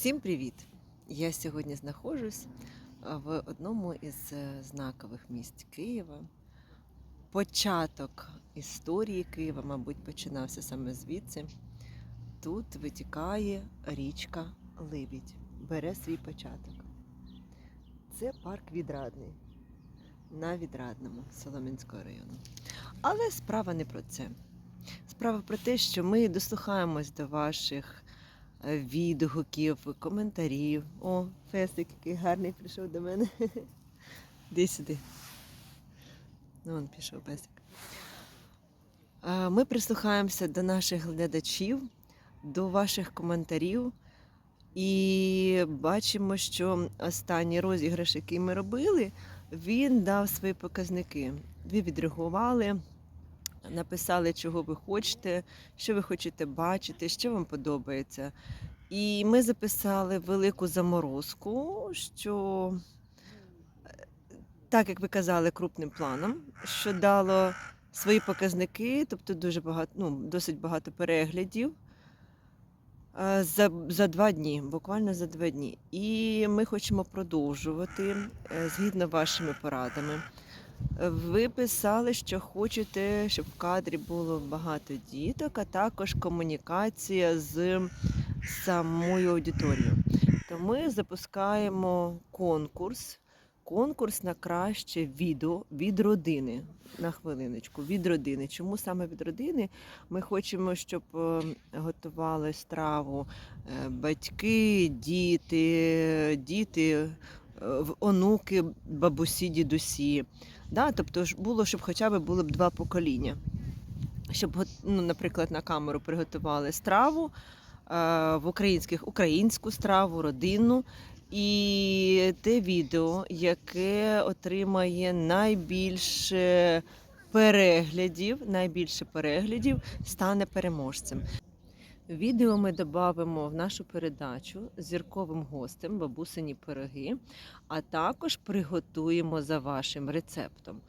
Всім привіт! Я сьогодні знаходжусь в одному із е, знакових місць Києва. Початок історії Києва, мабуть, починався саме звідси. Тут витікає річка Либідь, бере свій початок. Це парк Відрадний на Відрадному Солом'янського району. Але справа не про це. Справа про те, що ми дослухаємось до ваших відгуків, коментарів. О, Фесик, який гарний прийшов до мене. Іди сюди. Ну, он пішов песик. Ми прислухаємося до наших глядачів, до ваших коментарів. І бачимо, що останній розіграш, який ми робили, він дав свої показники. Ви відреагували, написали, чого ви хочете, що ви хочете бачити, що вам подобається. І ми записали велику заморозку, що, е, так як ви казали, крупним планом, що дало свої показники, тобто дуже багато, ну, досить багато переглядів. е, За, за два дні, буквально за два дні. І ми хочемо продовжувати е, згідно вашими порадами. Ви писали, що хочете, щоб в кадрі було багато діток, а також комунікація з самою аудиторією. То ми запускаємо конкурс. Конкурс на краще відео від родини. На хвилиночку, від родини. Чому саме від родини? Ми хочемо, щоб е, готували страву е, батьки, діти, діти, е, онуки, бабусі, дідусі. Да? Тобто ж було, щоб хоча б було б два покоління. Щоб, ну, наприклад, на камеру приготували страву е, в українських українську страву, родинну. І те відео, яке отримає найбільше переглядів, найбільше переглядів, стане переможцем. Відео ми додамо в нашу передачу з зірковим гостем бабусині пироги, а також приготуємо за вашим рецептом.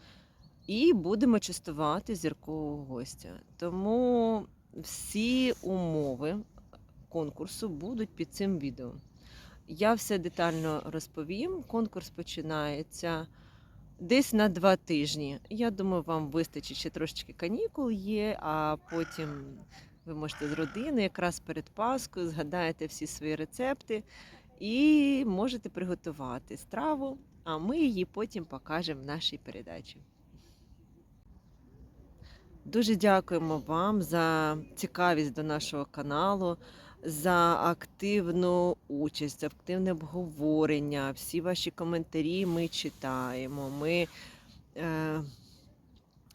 І будемо частувати зіркового гостя. Тому всі умови конкурсу будуть під цим відео. Я все детально розповім. Конкурс починається десь на два тижні. Я думаю, вам вистачить ще трошечки канікул є, а потім ви можете з родиною якраз перед Паскою згадаєте всі свої рецепти і можете приготувати страву, а ми її потім покажемо в нашій передачі. Дуже дякуємо вам за цікавість до нашого каналу, за активну участь, активне обговорення. Всі ваші коментарі ми читаємо, ми е,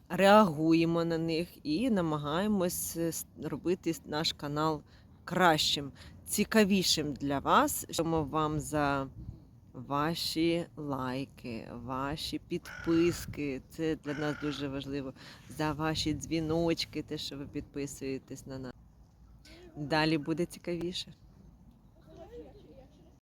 реагуємо на них і намагаємось е, робити наш канал кращим, цікавішим для вас. Дякуємо вам за ваші лайки, ваші підписки. Це для нас дуже важливо. За ваші дзвіночки, те, що ви підписуєтесь на нас. Далі буде цікавіше.